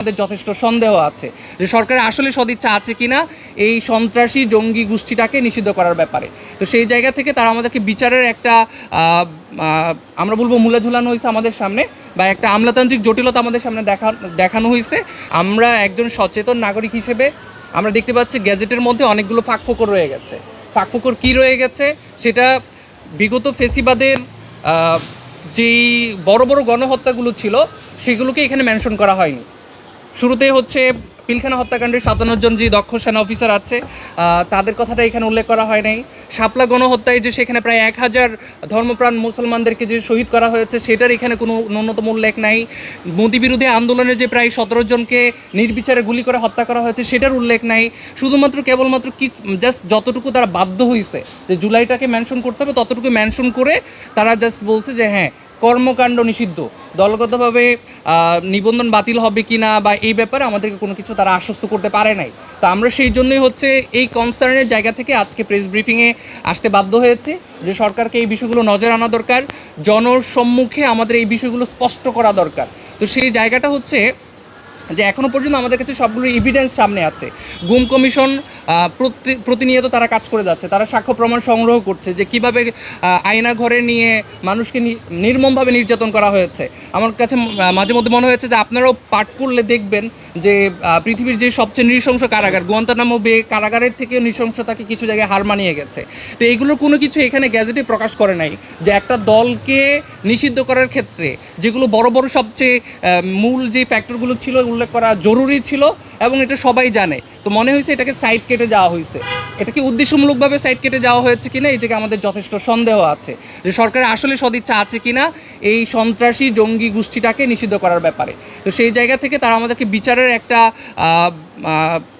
আমাদের যথেষ্ট সন্দেহ আছে যে সরকারের আসলে সদিচ্ছা আছে কিনা এই সন্ত্রাসী জঙ্গি গোষ্ঠীটাকে নিষিদ্ধ করার ব্যাপারে। তো সেই জায়গা থেকে তারা আমাদেরকে বিচারের একটা আমরা বলব মূলা ঝুলানো হয়েছে আমাদের সামনে বা একটা আমলাতান্ত্রিক জটিলতা আমাদের সামনে দেখা, দেখানো হয়েছে। আমরা একজন সচেতন নাগরিক হিসেবে আমরা দেখতে পাচ্ছি গ্যাজেটের মধ্যে অনেকগুলো ফাঁকফোকর রয়ে গেছে। ফাঁকফোকর কী রয়ে গেছে? সেটা বিগত ফেসিবাদের যেই বড় বড় গণহত্যাগুলো ছিল, সেগুলোকে এখানে মেনশন করা হয়নি। শুরুতে হচ্ছে পিলখানা হত্যাকাণ্ডের সাতান্ন জন যে দক্ষ সেনা অফিসার আছে তাদের কথাটা এখানে উল্লেখ করা হয় নাই। শাপলা গণহত্যায় যে সেখানে প্রায় এক হাজার ধর্মপ্রাণ মুসলমানদেরকে যে শহীদ করা হয়েছে, সেটার এখানে কোনো ন্যূনতম উল্লেখ নাই। মোদি বিরোধী আন্দোলনে যে প্রায় সতেরো জনকে নির্বিচারে গুলি করে হত্যা করা হয়েছে, সেটার উল্লেখ নাই। শুধুমাত্র কেবলমাত্র কি জাস্ট যতটুকু তারা বাধ্য হয়েছে যে জুলাইটাকে মেনশন করতে হবে, ততটুকু মেনশন করে তারা জাস্ট বলছে যে হ্যাঁ কর্মকাণ্ড নিষিদ্ধ। দলগতভাবে নিবন্ধন বাতিল হবে কি না বা এই ব্যাপারে আমাদেরকে কোনো কিছু তারা আশ্বস্ত করতে পারে নাই। তো আমরা সেই জন্যই হচ্ছে এই কনসার্নের জায়গা থেকে আজকে প্রেস ব্রিফিংয়ে আসতে বাধ্য হয়েছে যে সরকারকে এই বিষয়গুলো নজর আনা দরকার, জনসম্মুখে আমাদের এই বিষয়গুলো স্পষ্ট করা দরকার। তো সেই জায়গাটা হচ্ছে যে এখনও পর্যন্ত আমাদের কাছে সবগুলো এভিডেন্স সামনে আছে। গুম কমিশন প্রতিনিয়ত তারা কাজ করে যাচ্ছে। তারা সাক্ষ্য প্রমাণ সংগ্রহ করছে যে কীভাবে আয়না ঘরে নিয়ে মানুষকে নির্মমভাবে নির্যাতন করা হয়েছে। আমার কাছে মাঝে মধ্যে মনে হয়েছে যে আপনারাও পাঠ করলে দেখবেন যে পৃথিবীর যে সবচেয়ে নৃশংস কারাগার, গুয়ান্তানামো বে কারাগারের থেকেও নৃশংসতাকে কিছু জায়গায় হার মানিয়ে গেছে। তো এগুলোর কোনো কিছু এখানে গ্যাজেটে প্রকাশ করে নাই যে একটা দলকে নিষিদ্ধ করার ক্ষেত্রে যেগুলো বড় বড় সবচেয়ে মূল যে ফ্যাক্টরগুলো ছিল, উল্লেখ করা জরুরি ছিল এবং এটা সবাই জানে। তো মনে হয়েছে এটাকে সাইড কেটে যাওয়া হয়েছে। এটা কি উদ্দেশ্যমূলকভাবে সাইড কেটে যাওয়া হয়েছে কিনা, এই জায়গায় আমাদের যথেষ্ট সন্দেহ আছে। যে সরকারের আসলে সদিচ্ছা আছে কিনা, এই সন্ত্রাসী জঙ্গি গোষ্ঠীটাকে নিষিদ্ধ করার ব্যাপারে। তো সেই জায়গা থেকে তারা আমাদেরকে বিচারের একটা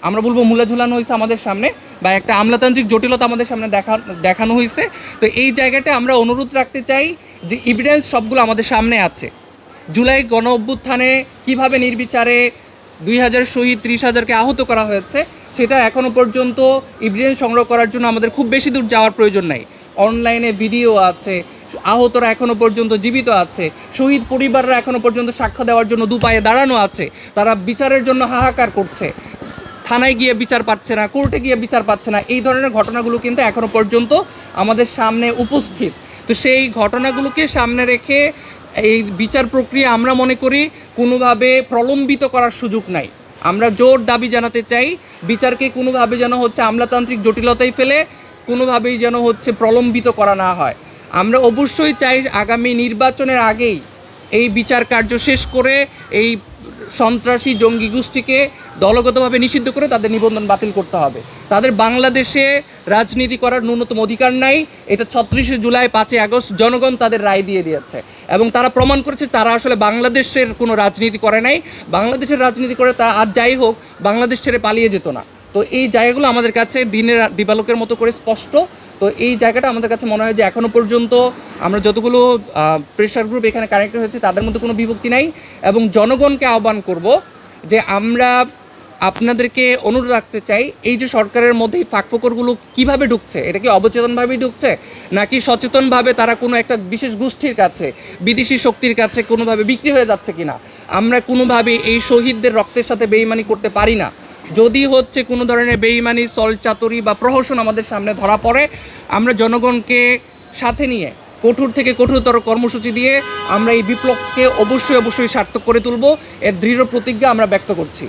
আমরা বলব মূলা ঝুলানো হয়েছে আমাদের সামনে, বা একটা আমলাতান্ত্রিক জটিলতা আমাদের সামনে দেখা, দেখানো হয়েছে। তো এই জায়গাটা আমরা অনুরোধ রাখতে চাই যে এভিডেন্স সবগুলো আমাদের সামনে আছে। জুলাই গণ অভ্যুত্থানে কীভাবে নির্বিচারে দুই হাজার শহীদ ত্রিশ হাজারকে আহত করা হয়েছে, সেটা এখনও পর্যন্ত এভিডেন্স সংগ্রহ করার জন্য আমাদের খুব বেশি দূর যাওয়ার প্রয়োজন নাই। অনলাইনে ভিডিও আছে, আহতরা এখনও পর্যন্ত জীবিত আছে, শহীদ পরিবাররা এখনও পর্যন্ত সাক্ষ্য দেওয়ার জন্য দুপায়ে দাঁড়ানো আছে, তারা বিচারের জন্য হাহাকার করছে। থানায় গিয়ে বিচার পাচ্ছে না, কোর্টে গিয়ে বিচার পাচ্ছে না, এই ধরনের ঘটনাগুলো কিন্তু এখনও পর্যন্ত আমাদের সামনে উপস্থিত। তো সেই ঘটনাগুলোকে সামনে রেখে এই বিচার প্রক্রিয়া আমরা মনে করি কোনোভাবে প্রলম্বিত করার সুযোগ নাই। আমরা জোর দাবি জানাতে চাই, বিচারকে কোনোভাবে যেন হচ্ছে আমলাতান্ত্রিক জটিলতায় ফেলে, কোনোভাবেই যেন হচ্ছে প্রলম্বিত করা না হয়। আমরা অবশ্যই চাই আগামী নির্বাচনের আগেই এই বিচার কার্য শেষ করে এই সন্ত্রাসী জঙ্গি গোষ্ঠীকে দলগতভাবে নিষিদ্ধ করে তাদের নিবন্ধন বাতিল করতে হবে। তাদের বাংলাদেশে রাজনীতি করার ন্যূনতম অধিকার নাই। এটা ছত্রিশে জুলাই পাঁচই আগস্ট জনগণ তাদের রায় দিয়ে দিয়েছে। এবং তারা প্রমাণ করেছে তারা আসলে বাংলাদেশের কোনো রাজনীতি করে নাই। বাংলাদেশের রাজনীতি করে তারা আর যাই হোক, বাংলাদেশ ছেড়ে পালিয়ে যেত না। তো এই জায়গাগুলো আমাদের কাছে দিনের দিবালোকের মতো করে স্পষ্ট। তো এই জায়গাটা আমাদের কাছে মনে হয় যে এখনও পর্যন্ত আমরা যতগুলো প্রেশার গ্রুপ এখানে কানেক্ট হয়েছে, তাদের মধ্যে কোনো বিভক্তি নাই এবং জনগণকে আহ্বান করব যে আমরা আপনাদেরকে অনুরোধ রাখতে চাই, এই যে সরকারের মধ্যে এই ফাঁকফোকরগুলো কীভাবে ঢুকছে? এটা কি অবচেতনভাবেই ঢুকছে? নাকি সচেতনভাবে তারা কোনো একটা বিশেষ গোষ্ঠীর কাছে, বিদেশি শক্তির কাছে কোনোভাবে বিক্রি হয়ে যাচ্ছে কিনা? আমরা কোনোভাবে এই শহীদদের রক্তের সাথে বেইমানি করতে পারি না। যদি হচ্ছে কোনো ধরনের বেইমানি চাতুরি বা প্রহসন আমাদের সামনে ধরা পড়ে, আমরা জনগণকে সাথে নিয়ে কঠোর থেকে কঠোরতর কর্মসূচি দিয়ে আমরা এই বিপ্লবকে অবশ্যই অবশ্যই সার্থক করে তুলব। এর দৃঢ় প্রতিজ্ঞা আমরা ব্যক্ত করছি।